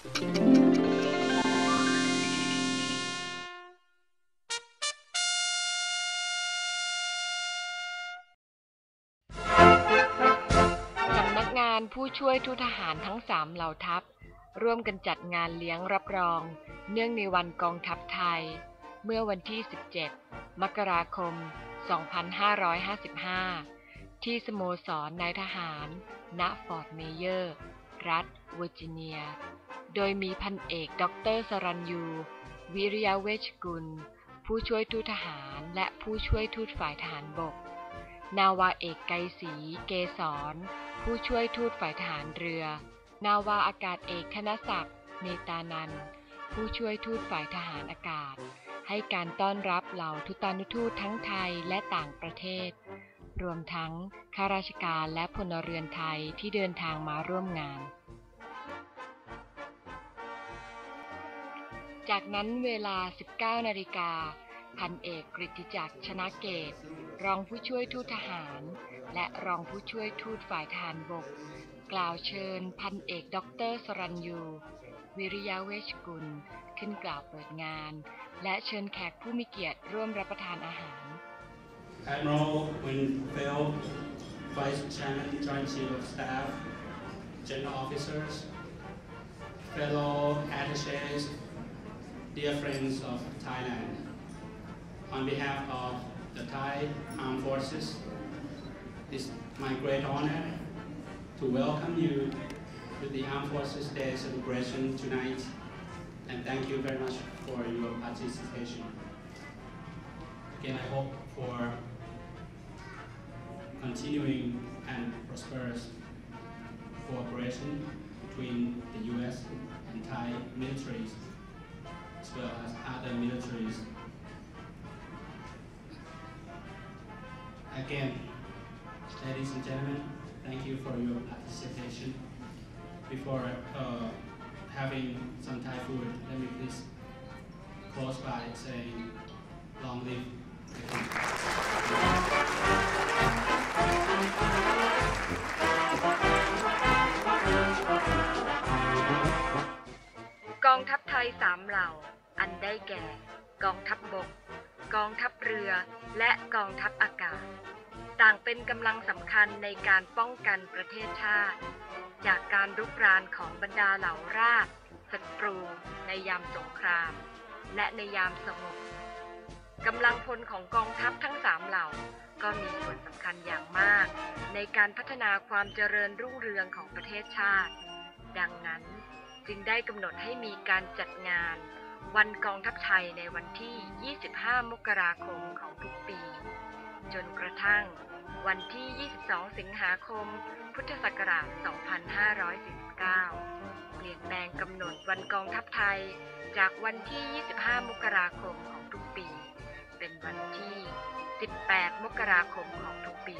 สำนักงานผู้ช่วยทูตทหารทั้งสามเหล่าทัพ ร่วมกันจัดงานเลี้ยงรับรอง เนื่องในวันกองทัพไทย เมื่อวันที่ 17 มกราคม 2555 ที่สโมสรนายทหาร ณ ฟอร์ตเมเยอร์ รัฐเวอร์จิเนีย โดยมีพันเอกด็อกเตอร์สรัญยู วิริยเวชกุล ผู้ช่วยทูตทหารและผู้ช่วยทูตฝ่ายทหารบก นาวาเอกไกรศรีเกษรผู้ช่วยทูตฝ่ายทหารเรือ นาวาอากาศเอกธนศักดิ์เมตานัน ผู้ช่วยทูตฝ่ายทหารอากาศ ให้การต้อนรับเหล่าทุตานุทูตทั้งไทยและต่างประเทศ รวมทั้งข้าราชการและพลเรือนไทยที่เดินทางมาร่วมงาน จากนั้นเวลา 19 นาฬิกา พันเอกกฤติจักรชนะเกต รองผู้ช่วยทูตทหาร และรองผู้ช่วยทูตฝ่ายทหารบก กล่าวเชิญพันเอกด็อกเตอร์สรัญยู วิริยเวชกุล ขึ้นกล่าวเปิดงาน และเชิญแขกผู้มีเกียรติร่วมรับประทานอาหาร Admiral Winfield, Vice Chairman, Joint Chief of Staff, General Officers, fellow attaches, dear friends of Thailand. On behalf of the Thai Armed Forces, it's my great honor to welcome you to the Armed Forces Day celebration tonight, and thank you very much for your participation. Again, I hope for continuing and prosperous cooperation between the U.S. and Thai militaries, as well as other militaries. Again, ladies and gentlemen, thank you for your participation. Before uh, having some Thai food, let me please close by saying, long live องทัพไทยสามเหล่า อันได้แก่ กองทัพบบก กองทัพเรือ และกองทัพอากาศ ต่างเป็นกำลังสำคัญในการป้องกันประเทศชาติ จากการรุกรานของบรรดาเหล่าราชศัตรูในยามสงคราม และในยามสงบกำลังพลของกองทัพทั้งสามเหล่า ก็มีส่วนสำคัญอย่างมาก ในการพัฒนาความเจริญรุ่งเรืองของประเทศชาติ จึงได้กำหนดให้มีการจัดงาน วันกองทัพไทยในวันที่ 25 มกราคมของทุกปี จนกระทั่ง วันที่ 22 สิงหาคม พุทธศักราช 2549 เปลี่ยนแปลงกำหนดวันกองทัพไทย จากวันที่ 25 มกราคมของทุกปี เป็นวันที่ 18 มกราคมของทุกปี